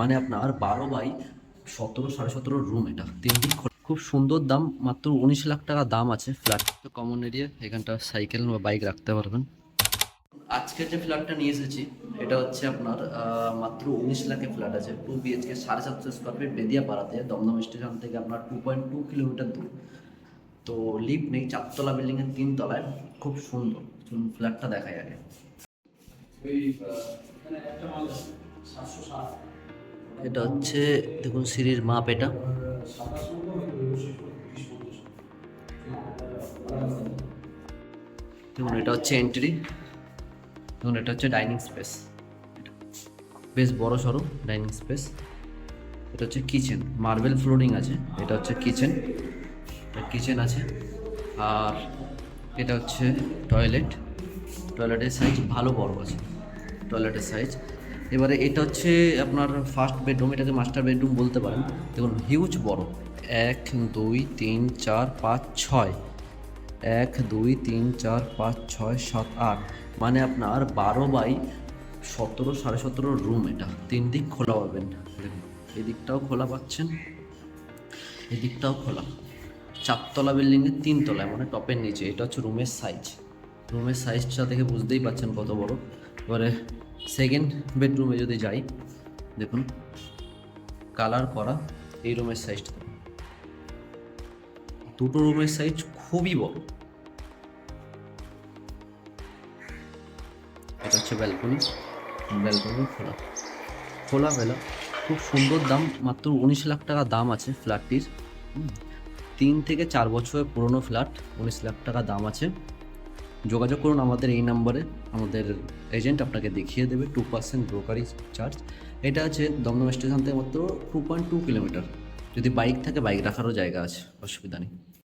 মানে আপনার বারো বাই সতেরো, সাড়ে সতেরো রুম এটা। তিন খোলা। খুব সুন্দর দাম, মাত্র উনিশ লাখ টাকা দাম আছে ফ্ল্যাট কমন এরিয়া এখানটা সাইকেল বা বাইক রাখতে পারবেন। আজকের যে ফ্ল্যাটটা নিয়ে এসেছি, এটা হচ্ছে আপনার মাত্র উনিশ লাখে ফ্ল্যাট আছে। টু বিএচকে সাড়ে সাতশো স্কোয়ার ফিট বেদিয়া পাড়াতে দমদম স্টেশন থেকে আপনার টু পয়েন্ট টু কিলোমিটার দূর। তো লিফট নেই, চারতলা বিল্ডিংয়ের তিন তলায় খুব সুন্দর। ফ্ল্যাটটা দেখা আগে। এটা হচ্ছে, দেখুন সিঁড়ির মাপ এটা। দেখুন, এটা হচ্ছে এন্ট্রি দেখুন, এটা হচ্ছে ডাইনিং স্পেস বেশ বড় সড়ো ডাইনিং স্পেস এটা হচ্ছে কিচেন মার্বেল ফ্লোরিং আছে। এটা হচ্ছে কিচেন কিচেন আছে। আর এটা হচ্ছে টয়লেট টয়লেটের সাইজ ভালো বড় আছে। টয়লেটের সাইজ এবারে এটা হচ্ছে আপনার ফার্স্ট বেডরুম এটাকে মাস্টার বেডরুম বলতে পারেন। দেখুন হিউজ বড়। এক, দুই, তিন, চার, পাঁচ, ছয়। এক, দুই, তিন, চার, পাঁচ, ছয়, সাত, আট। মানে আপনার বারো বাই সতেরো, সাড়ে সতেরো রুম এটা। তিন দিক খোলা পাবেন। দেখুন, এই দিকটাও খোলা পাচ্ছেন। এদিকটাও খোলা। চারতলা বিল্ডিংয়ের তিন তলায় মানে টপের নিচে। এটা হচ্ছে রুমের সাইজ রুমের সাইজটা দেখে বুঝতেই পাচ্ছেন কত বড়। এবারে সেকেন্ড বেডরুমে যদি যাই, দেখুন কালার করা এই রুমের সাইজটা দুটো রুমের সাইজ খুবই বড়। এটা হচ্ছে ব্যালকনি ব্যালকনি খোলা। খোলা বেলা। খুব সুন্দর দাম, মাত্র উনিশ লাখ টাকা দাম আছে ফ্ল্যাটটির তিন থেকে চার বছরের পুরনো ফ্ল্যাট উনিশ লাখ টাকা দাম আছে। যোগাযোগ করুন আমাদের এই নাম্বারে, আমাদের এজেন্ট আপনাকে দেখিয়ে দেবে টু পার্সেন্ট ব্রোকারি চার্জ এটা আছে দমদম স্টেশন থেকে মাত্র টু পয়েন্ট টু কিলোমিটার যদি বাইক থাকে বাইক রাখারও জায়গা আছে, অসুবিধা নেই।